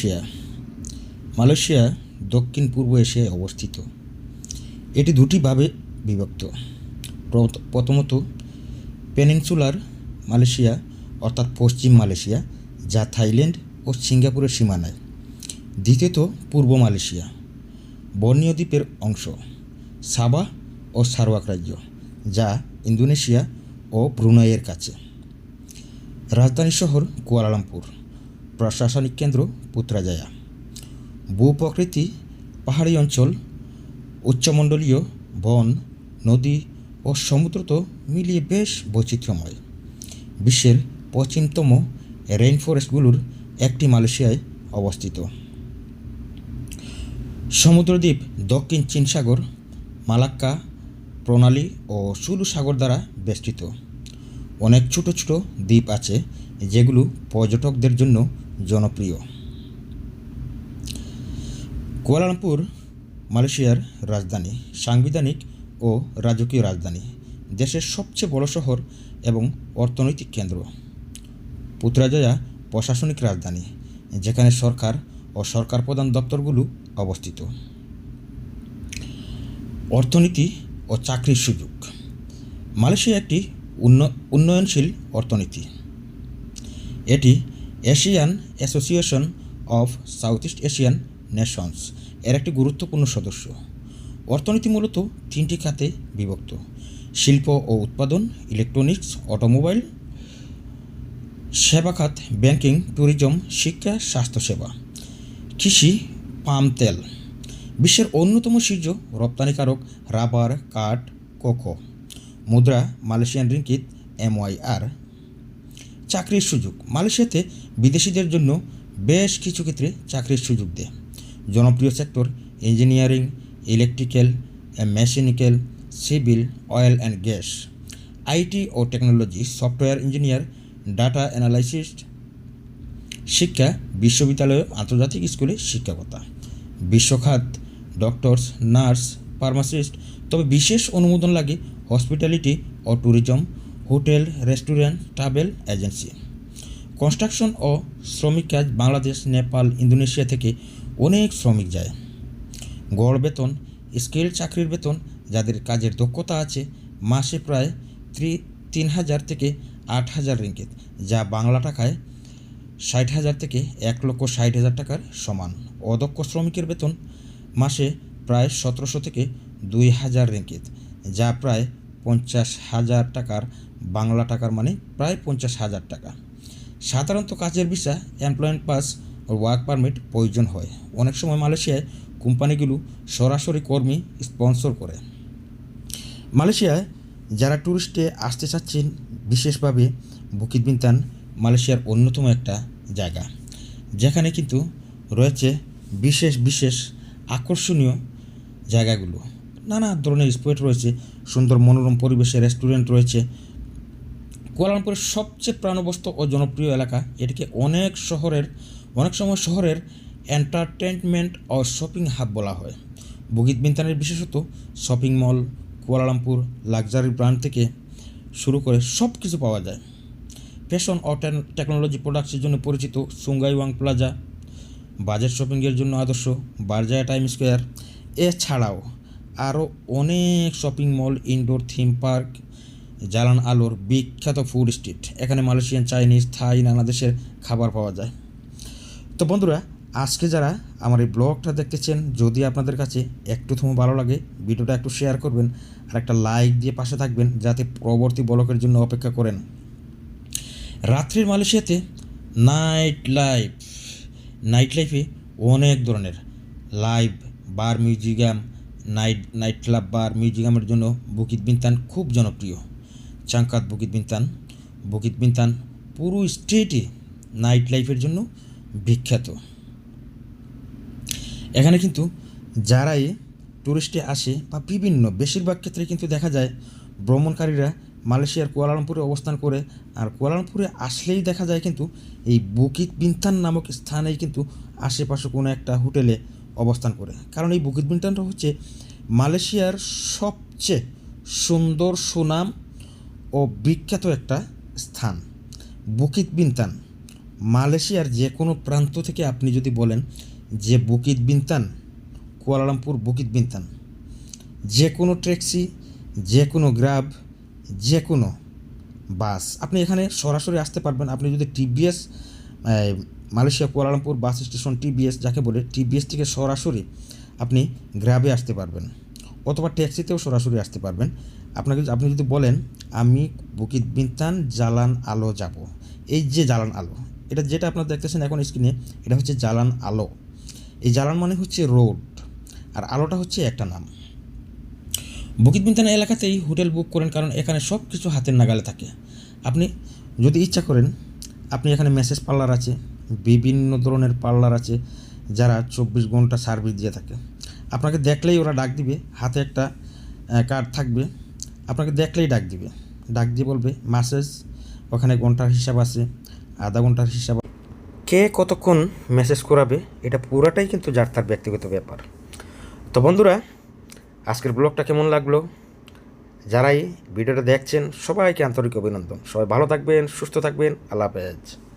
Malaysia. Malaysia দক্ষিণ পূর্ব এশিয়ায় অবস্থিত। এটি দুটি ভাবে বিভক্ত। প্রথমত, পেনিনসুলার মালয়েশিয়া, অর্থাৎ পশ্চিম মালয়েশিয়া, যা থাইল্যান্ড ও সিঙ্গাপুরের সীমানায়। দ্বিতীয়ত, পূর্ব মালয়েশিয়া, বর্ণীয় দ্বীপের অংশ, সাবা ও সারওয়াক রাজ্য, যা ইন্দোনেশিয়া ও ব্রুনাইয়ের কাছে। রাজধানী শহর কুয়ালালামপুর। প্রশাসনিক কেন্দ্র পুত্রাজায়া। ভূপ্রকৃতি, পাহাড়ি অঞ্চল, উচ্চমণ্ডলীয় বন, নদী ও সমুদ্র তো মিলিয়ে বেশ বৈচিত্র্যময়। বিশ্বের প্রাচীনতম রেইন ফরেস্টগুলোর একটি মালয়েশিয়ায় অবস্থিত। সমুদ্রদ্বীপ, দক্ষিণ চীন সাগর, মালাক্কা প্রণালী ও সুলু সাগর দ্বারা বেষ্টিত। অনেক ছোট ছোট দ্বীপ আছে যেগুলো পর্যটকদের জন্য জনপ্রিয়। কুয়ালালামপুর, মালয়েশিয়ার রাজধানী, সাংবিধানিক ও রাজকীয় রাজধানী, দেশের সবচেয়ে বড় শহর এবং অর্থনৈতিক কেন্দ্র। পুত্রাজয়া প্রশাসনিক রাজধানী, যেখানে সরকার ও সরকার প্রধান দপ্তরগুলো অবস্থিত। অর্থনীতি ও চাকরির সুযোগ। মালয়েশিয়া একটি উন্নয়নশীল অর্থনীতি। এটি Asian association of south east Asian nations এর একটি গুরুত্বপূর্ণ সদস্য। অর্থনীতি মূলত তিনটি খাতে বিভক্ত। শিল্প ও উৎপাদন, ইলেকট্রনিক্স, অটোমোবাইল, সেবা খাত, ব্যাংকিং, ট্যুরিজম, শিক্ষা, স্বাস্থ্যসেবা, কৃষি, পাম তেল। বিশ্বের অন্যতম শীর্ষ রপ্তানিকারক রাবার, কাঠ, কোকো। মুদ্রা, মালয়েশিয়ান রিঙ্কিত এমওয়াইআর। চাকরির সুযোগ। মালয়েশিয়াতে বিদেশিদের জন্য বেশ কিছু ক্ষেত্রে চাকরির সুযোগ দেয়। জনপ্রিয় sector, engineering, electrical, mechanical, civil, oil and gas. IT O technology, software engineer, data analyst, শিক্ষা, বিশ্ববিদ্যালয়, আন্তর্জাতিক স্কুলে শিক্ষকতা। বিশ্বখাত, ডক্টরস, নার্স, ফার্মাসিস্ট, তবে বিশেষ অনুমোদন লাগে হসপিটালিটি ও tourism hotel restaurant travel agency construction ও শ্রমিক কাজ বাংলাদেশ নেপাল ইন্দোনেশিয়া থেকে অনেক শ্রমিক যায়। গড় বেতন, স্কেল চাকরির বেতন, যাদের কাজের দক্ষতা আছে, মাসে প্রায় তিন হাজার থেকে আট হাজার রিঙ্কিত যা বাংলা টাকায় ষাট হাজার থেকে এক লক্ষ ষাট হাজার টাকার সমান। অদক্ষ শ্রমিকের বেতন মাসে প্রায় সতেরোশো থেকে দুই হাজার রিঙ্কিত যা প্রায় পঞ্চাশ হাজার টাকার, বাংলা টাকার মানে প্রায় পঞ্চাশ হাজার টাকা। সাধারণত কাজের ভিসা এমপ্লয়মেন্ট পাস ও ওয়ার্ক পারমিট প্রয়োজন হয়। অনেক সময় মালয়েশিয়ায় কোম্পানিগুলো সরাসরি কর্মী স্পন্সর করে। মালয়েশিয়ায় যারা ট্যুরিস্টে আসতে চাচ্ছেন, বিশেষভাবে বুকিত বিন্তান মালয়েশিয়ার অন্যতম একটা জায়গা। যেখানে কিন্তু রয়েছে বিশেষ বিশেষ আকর্ষণীয় জায়গাগুলো। নানা ধরনের স্পট রয়েছে, সুন্দর মনোরম পরিবেশে রেস্টুরেন্ট রয়েছে। কুয়ালালামপুরের সবচেয়ে প্রাণবস্ত ও জনপ্রিয় এলাকা, এটিকে অনেক শহরের, অনেক সময় শহরের এন্টারটেনমেন্ট ও শপিং হাব বলা হয়। বুগিত বিন্তানের বিশেষত shopping mall Kuala Lumpur luxury brand থেকে শুরু করে সব কিছু পাওয়া যায়। ফ্যাশন ও টেকনোলজি প্রোডাক্টসের জন্য পরিচিত সুঙ্গাই ওয়াং প্লাজা বাজেট শপিংয়ের জন্য আদর্শ, বারজায়া টাইম স্কোয়ার এছাড়াও আরও অনেক shopping mall indoor theme park Jalan Alor বিখ্যাত ফুড স্ট্রিট এখানে মালয়েশিয়ান চাইনিজ থাই নানা দেশের খাবার পাওয়া যায়। তো বন্ধুরা, আজকে যারা আমার এই ব্লগটা দেখতেছেন, যদি আপনাদের কাছে একটু থমো ভালো লাগে, ভিডিওটা একটু শেয়ার করবেন, আর একটা লাইক দিয়ে পাশে থাকবেন, যাতে পরবর্তী ব্লগের জন্য অপেক্ষা করেন। রাত্রির মালয়েশিয়াতে নাইট লাইফ নাইট লাইফে অনেক ধরনের। Live bar museum night night club bar মিউজিয়ামের জন্য বুকিত বিন্তান খুব জনপ্রিয়। চাঙ্কাত বুকিত বিন্তান। বুকিত বিন্তান পুরো স্টেটে নাইট লাইফের জন্য বিখ্যাত। এখানে কিন্তু যারাই টুরিস্টে আসে বা বিভিন্ন, বেশিরভাগ ক্ষেত্রে কিন্তু দেখা যায় ভ্রমণকারীরা মালয়েশিয়ার কুয়ালালামপুরে অবস্থান করে আর কুয়ালালামপুরে আসলেই দেখা যায় কিন্তু এই বুকিত বিন্তান নামক স্থানেই কিন্তু আশেপাশে কোনো একটা হোটেলে অবস্থান করে। কারণ এই বুকিত বিন্তানটা হচ্ছে মালয়েশিয়ার সবচেয়ে সুন্দর, সুনাম ও বিখ্যাত একটা স্থান। বুকিত বিন্তান মালয়েশিয়ার যে কোনো প্রান্ত থেকে আপনি যদি বলেন যে বুকিত বিনতান কুয়ালালামপুর বুকিত বিনতান যে কোনো ট্যাক্সি, যে কোনো গ্রাব, যে কোনো বাস, আপনি এখানে সরাসরি আসতে পারবেন। আপনি যদি TBS Malaysia, Kuala Lumpur bus station, TBS, যাকে বলে টিবিএস থেকে সরাসরি আপনি গ্র্যাবে আসতে পারবেন অথবা ট্যাক্সিতেও সরাসরি আসতে পারবেন। আপনাকে আপনি যদি বলেন, আমি বুকিত বিনতান জালান আলো যাব। এই যে জালান আলো, এটা যেটা আপনারা দেখতেছেন এখন স্ক্রিনে, এটা হচ্ছে জালান আলো। এই জালান মানে হচ্ছে রোড, আর আলোটা হচ্ছে একটা নাম। বুকিত বিনতানা এলাকাতেই হোটেল বুক করেন, কারণ এখানে সব কিছু হাতের নাগালে থাকে। আপনি যদি ইচ্ছা করেন, আপনি এখানে মেসেজ পার্লার আছে বিভিন্ন ধরনের পার্লার আছে যারা চব্বিশ ঘণ্টা সার্ভিস দিয়ে থাকে। আপনাকে দেখলেই ওরা ডাক দিবে, হাতে একটা কার্ড থাকবে। আপনাকে দেখলেই ডাক দিবে। ডাক দিয়ে বলবে মাসেজ ওখানে ঘণ্টার হিসাব আছে, আধা ঘণ্টার হিসাব কে কতক্ষণ মেসেজ করাবে, এটা পুরাটাই কিন্তু যার তার ব্যক্তিগত ব্যাপার। তো বন্ধুরা, আজকের ব্লগটা কেমন লাগল? যারাই ভিডিওটা দেখছেন, সবাইকে আন্তরিক অভিনন্দন। সবাই ভালো থাকবেন, সুস্থ থাকবেন। আল্লাহ হাফেজ।